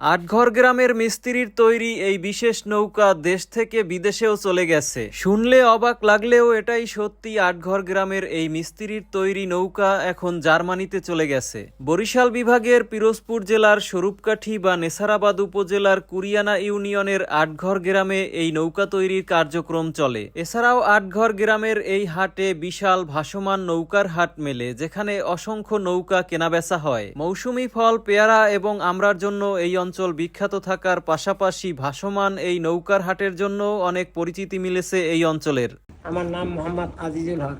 আটঘর গ্রামের মিস্ত্রির তৈরি এই বিশেষ নৌকা দেশ থেকে বিদেশেও চলে গেছে। শুনলে অবাক লাগলেও এটাই সত্যি আটঘর গ্রামের এই মিস্ত্রির তৈরি নৌকা এখন জার্মানিতে চলে গেছে। বরিশাল বিভাগের পিরোজপুর জেলার স্বরূপকাঠি বা নেসারাবাদ উপজেলার কুরিয়ানা ইউনিয়নের আটঘর গ্রামে এই নৌকা তৈরির কার্যক্রম চলে। এছাড়াও আটঘর গ্রামের এই হাটে বিশাল ভাসমান নৌকার হাট মেলে, যেখানে অসংখ্য নৌকা কেনাবেচা হয়। মৌসুমি ফল, পেয়ারা এবং আমরার জন্য এই অঞ্চল বিখ্যাত থাকার পাশাপাশি ভাসমান এই নৌকার হাটের জন্য অনেক পরিচিতি মিলেছে এই অঞ্চলের। আমার নাম মোহাম্মদ আজিজুল হক।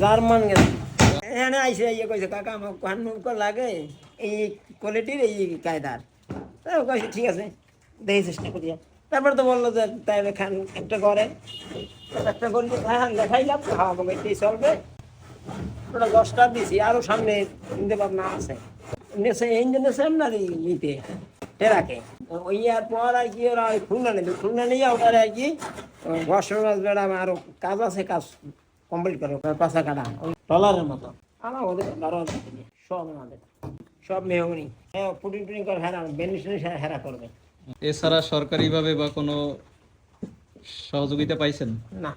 জার্মান গেছে। এখানে আইসে ইয়ে কইছে, কাকা আমার কোহান নৌকা লাগে? এই কোয়ালিটির এই কায়দার। কইছে, ঠিক আছে দেখি চেষ্টা করি। তারপর তো বলল যে তাই খান একটা করে একটা করলি হ্যাঁ দেখাইলাম হ্যাঁ আমাকে এটাই চলবে। ওটা দশটা দিছি, আরও সামনে চিন্তা ভাবনা আছে। নেছে ইঞ্জিন নেছে না নিতে টেরাকে ওই আর পর আর কি ওরা ওই খুলনা নেবে খুলনা নিয়ে আর কি কাজ আছে কাজ কমপ্লিট করো পাশা কাটা। ওই টলারের মতো। আমার ওদের সব আমাদের। সব মেহগুনি। হ্যাঁ পুটিং টুটিং করে হেরা করবে। এছাড়া সরকারিভাবে বা কোনো সহযোগিতা পাইছেন? না।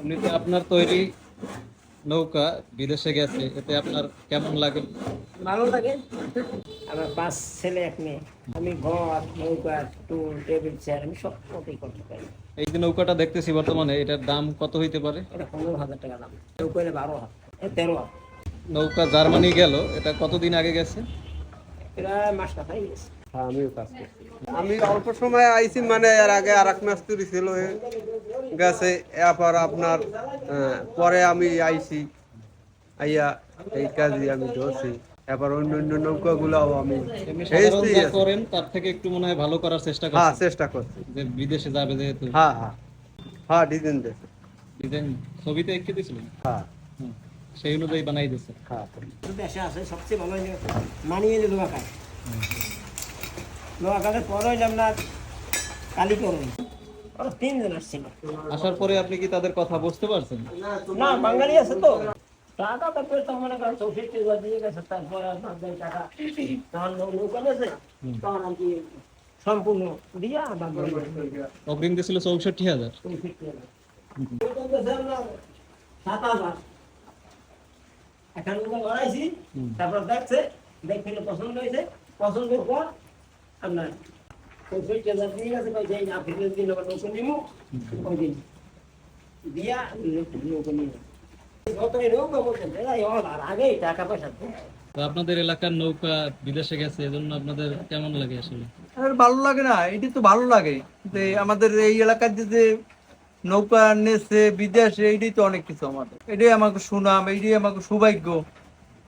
এমনিতে আপনার তৈরি নৌকা বিদেশে গেছে এতে আপনার কেমন লাগে? ভালো লাগে। আমার পাঁচ ছেলে এক মেয়ে। আমি ঘর নৌকা টুল টেবিল চেয়ার আমি সব মতোই করতে পারি। এই যে নৌকাটা দেখতেছি বর্তমানে এটার দাম কত হইতে পারে? এটা পনেরো হাজার টাকা দাম। কেউ করে বারো হাজার। তেরো নৌকা জার্মানি গেল এটা কতদিন আগে গেছে? প্রায় মাস কাছাই গেছে। হ্যাঁ আমিও কাজ করছি। আমি অল্প সময় আইছি মানে এর আগে আর এক মাস তুরি ছিল গেছে। এরপর আপনার পরে আমি আইছি। আইয়া এই কাজই আমি ধরছি। এবার অন্য অন্য নৌকাগুলাও আমি। করেন তার থেকে একটু মনে হয় ভালো করার চেষ্টা হ্যাঁ চেষ্টা করছি। যে বিদেশে যাবে যেহেতু। হ্যাঁ হ্যাঁ। হ্যাঁ ডিজাইন ডিজাইন ছবিতে এঁকে দিয়েছিলেন? হ্যাঁ। সেই অনুযায়ী বানাই দিয়েছে। হ্যাঁ দেশে আছে সবচেয়ে ভালো হইল মানিয়ে যে লোহা কাজ লোহা কাজের পর হইলাম না কালীকরণ। ওরা আসছিল। আসার পরে আপনি কি তাদের কথা বুঝতে পারছেন? না বাঙালি আছে তো। টাকা তো মনে করেন চৌষট্টি হাজার দিয়ে গেছে তারপরে আপনার দেয় টাকা। তখন নৌকা নিয়েছে তখন আর কি সম্পূর্ণ দিয়া আবার অগ্রিম দিয়েছিল চৌষট্টি হাজার। চৌষট্টি হাজার। সাত হাজার। এখন নৌকা তারপর দেখছে দেখে পছন্দ হয়েছে পছন্দের পর আপনার চৌষট্টি হাজার দিয়ে গেছে কইছে এই আফ্রিকার দিন নৌকা নিমু ওই দিন দিয়া নৌকা নিয়ে আপনাদের এলাকার নৌকা বিদেশে গেছে, এজন্য আপনাদের কেমন লাগে আসলে? ভালো লাগে না, এটি তো ভালো লাগে। যে আমাদের এই এলাকার যে নৌকা নেছে বিদেশে এইটাই তো অনেক কিছু আমাদের। এটাই আমাকে সুনাম এইটাই আমাকে সৌভাগ্য।